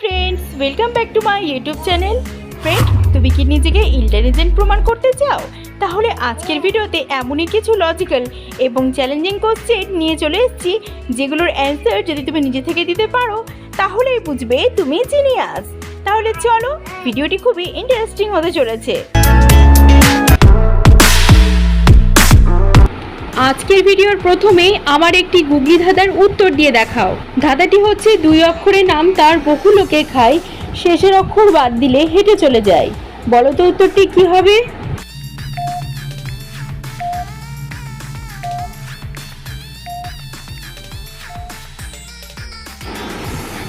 Friends welcome back to my YouTube channel friend তুমি কি নিজেকে ইন্টেলিজেন্ট প্রমাণ করতে চাও? তাহলে আজকের ভিডিওতে এমনই কিছু লজিক্যাল এবং চ্যালেঞ্জিং কোশ্চেন নিয়ে চলে এসেছি, যেগুলোর অ্যান্সার যদি তুমি নিজে থেকে দিতে পারো, তাহলেই বুঝবে তুমি জিনিয়াস তাহলে চলো, ভিডিওটি খুবই ইন্টারেস্টিং হতে চলেছে। আজকের ভিডিওর প্রথমেই আমার একটি গুগলি ধাঁধার উত্তর দিয়ে দেখাও। ধাঁধাটি হচ্ছে দুই অক্ষরের নাম, তার বহু লোকে খায়। শেষের অক্ষর বাদ দিলে হেঁটে চলে যায়। বলো তো উত্তরটি কি হবে?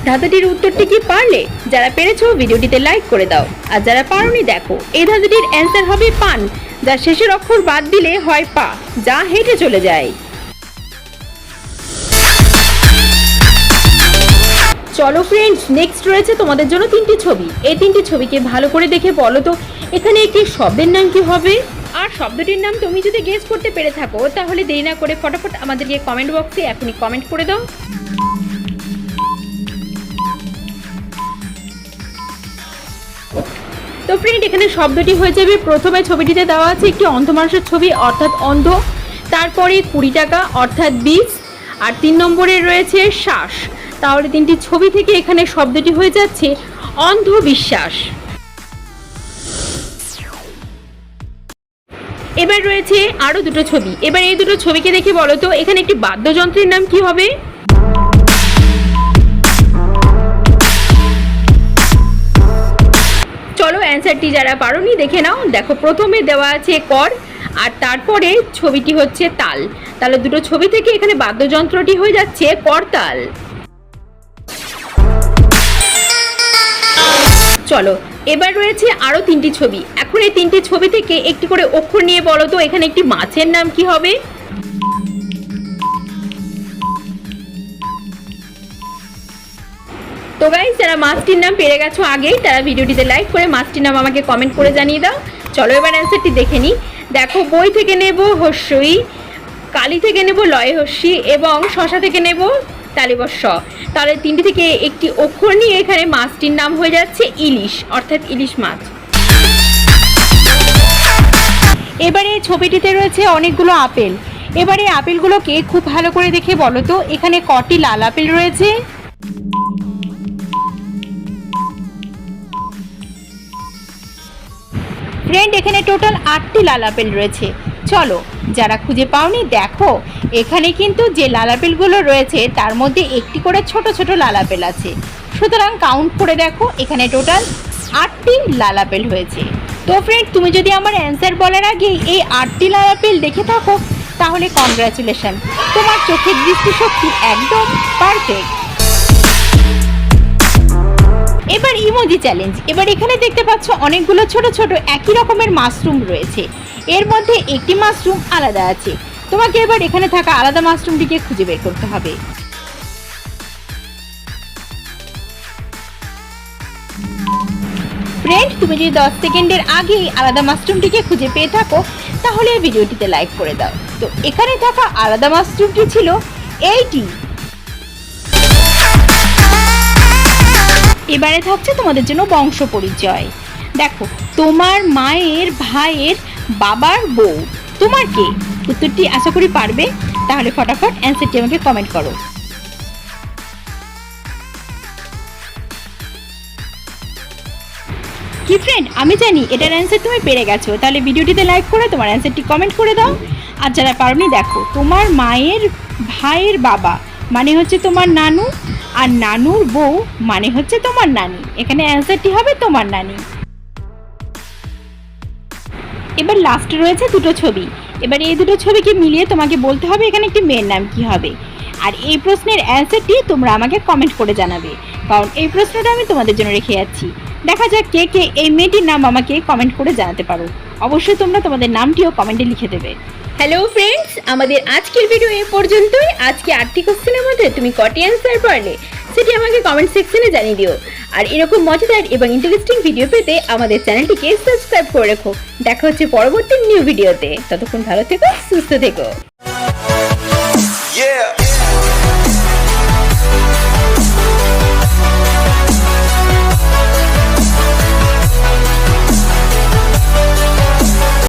ধাঁধাটির উত্তরটি কি পারলে? যারা পেরেছ, ভিডিওটিতে লাইক করে দাও। আর যারা পারোনি, দেখো, এই ধাঁধাটির অ্যান্সার হবে পান, যা শেষের অক্ষর বাদ দিলে হয় পা, যা হেঁটে চলে যায়। চলো ফ্রেন্ডস নেক্সট রয়েছে তোমাদের জন্য তিনটি ছবি। এই তিনটি ছবিকে ভালো করে দেখে বলো তো, এখানে একটি শব্দের নাম কি হবে? আর শব্দটির নাম তুমি যদি গেস করতে পেরে থাকো, তাহলে দেরি না করে ফটাফট আমাদেরকে কমেন্ট বক্সে এখনই কমেন্ট করে দাও। তো ফ্রেন্ড এখানে শব্দটি হয়ে যাবে। প্রথমে ছবিটিতে দেওয়া আছে একটি অন্ধ মানুষের ছবি, অর্থাৎ অন্ধ। তারপরে কুড়ি টাকা, অর্থাৎ বীজ। আর তিন নম্বরে রয়েছে শ্বাস। তাহলে তিনটি ছবি থেকে এখানে শব্দটি হয়ে যাচ্ছে, অন্ধবিশ্বাস। এবার রয়েছে আরও দুটো ছবি। এবার এই দুটো ছবিকে দেখে বলো তো, এখানে একটি বাদ্যযন্ত্রের নাম কি হবে? অ্যান্সারটি যারা পারোনি, দেখে নাও। দেখো, প্রথমে দেওয়া আছে কর, আর তারপরে ছবিটি হচ্ছে তাল। তাহলে দুটো ছবি থেকে এখানে বাদ্যযন্ত্রটি হয়ে যাচ্ছে করতাল। চলো, এবার রয়েছে আরও তিনটি ছবি। এখন এই তিনটি ছবি থেকে একটি করে অক্ষর নিয়ে বলো তো, এখানে একটি মাছের নাম কি হবে? তো গাইজ যারা মাছটির নাম পেরে গেছো আগেই, তারা ভিডিওটিতে লাইক করে মাছটির নাম আমাকে কমেন্ট করে জানিয়ে দাও। চলো এবার অ্যান্সারটি দেখে নিই। দেখো, বই থেকে নেব হস্যই, কালি থেকে নেব লয় হস্যি, এবং শশা থেকে নেব তালিবস্য তাহলে তিনটি থেকে একটি অক্ষর নিয়ে এখানে মাছটির নাম হয়ে যাচ্ছে ইলিশ, অর্থাৎ ইলিশ মাছ। এবারে ছবিটিতে রয়েছে অনেকগুলো আপেল। এবারে আপেলগুলোকে খুব ভালো করে দেখে বলো তো, এখানে কটি লাল আপেল রয়েছে? ফ্রেন্ড এখানে টোটাল আটটি লাল আপেল রয়েছে। চলো, যারা খুঁজে পাওনি, দেখো। এখানে কিন্তু যে লাল আপেলগুলো রয়েছে, তার মধ্যে একটি করে ছোট ছোট লাল আপেল আছে। সুতরাং কাউন্ট করে দেখো, এখানে টোটাল আটটি লাল আপেল হয়েছে। তো ফ্রেন্ড তুমি যদি আমার অ্যান্সার বলার আগে এই আটটি লাল আপেল দেখে থাকো, তাহলে কংগ্রাচুলেশন তোমার চোখের দৃষ্টিশক্তি একদম পারফেক্ট এবার ইমোজি চ্যালেঞ্জ এবার এখানে দেখতে পাচ্ছ অনেকগুলো ছোট ছোট একই রকমের মাশরুম রয়েছে। এর মধ্যে একটি মাশরুম আলাদা আছে। তোমাকে এবার এখানে থাকা আলাদা মাশরুমটিকে খুঁজে বের করতে হবে। ফ্রেন্ড তুমি যদি দশ সেকেন্ডের আগেই আলাদা মাশরুমটিকে খুঁজে পেয়ে থাকো, তাহলে ভিডিওটিতে লাইক করে দাও। তো এখানে থাকা আলাদা মাশরুমটি ছিল এইটি এবারে থাকছে তোমাদের জন্য বংশ পরিচয়। দেখো, তোমার মায়ের ভাইয়ের বাবার বউ। তোমার কে? উত্তরটি আশা করি পারবে। তাহলে ফটাফট অ্যান্সারটি আমাকে কমেন্ট করো। কি ফ্রেন্ড আমি জানি এটার অ্যান্সার তুমি পেরে গেছো। তাহলে ভিডিওটিতে লাইক করে তোমার অ্যান্সারটি কমেন্ট করে দাও। আর যারা পারোনি, দেখো, তোমার মায়ের ভাইয়ের বাবা মানে হচ্ছে তোমার নানু আর নানুর বউ মানে হচ্ছে তোমার নানি। এখানে অ্যান্সারটি হবে তোমার নানি। এবার লাস্টে রয়েছে দুটো ছবি। এবার এই দুটো ছবিকে মিলিয়ে তোমাকে বলতে হবে এখানে একটি মেয়ের নাম কি হবে। আর এই প্রশ্নের অ্যান্সারটি তোমরা আমাকে কমেন্ট করে জানাবে। কারণ এই প্রশ্নটা আমি তোমাদের জন্য রেখে যাচ্ছি। দেখা যাক কে কে এই মেয়েটির নাম আমাকে কমেন্ট করে জানাতে পারো। অবশ্যই তোমরা তোমাদের নামটিও কমেন্টে লিখে দেবে। হ্যালো ফ্রেন্ডস আমাদের আজকের ভিডিও এ পর্যন্তই। আজকে আটটি কোশ্চেনের মধ্যে তুমি কটি অ্যান্সার পারলে, সেটি আমাকে কমেন্ট সেকশনে জানিয়ে দিও। আর এরকম মজাদার এবং ইন্টারেস্টিং ভিডিও পেতে আমাদের চ্যানেলটিকে সাবস্ক্রাইব করে রেখো। দেখা হচ্ছে পরবর্তী নিউ ভিডিওতে ততক্ষণ ভালো থেকো, সুস্থ থেকো.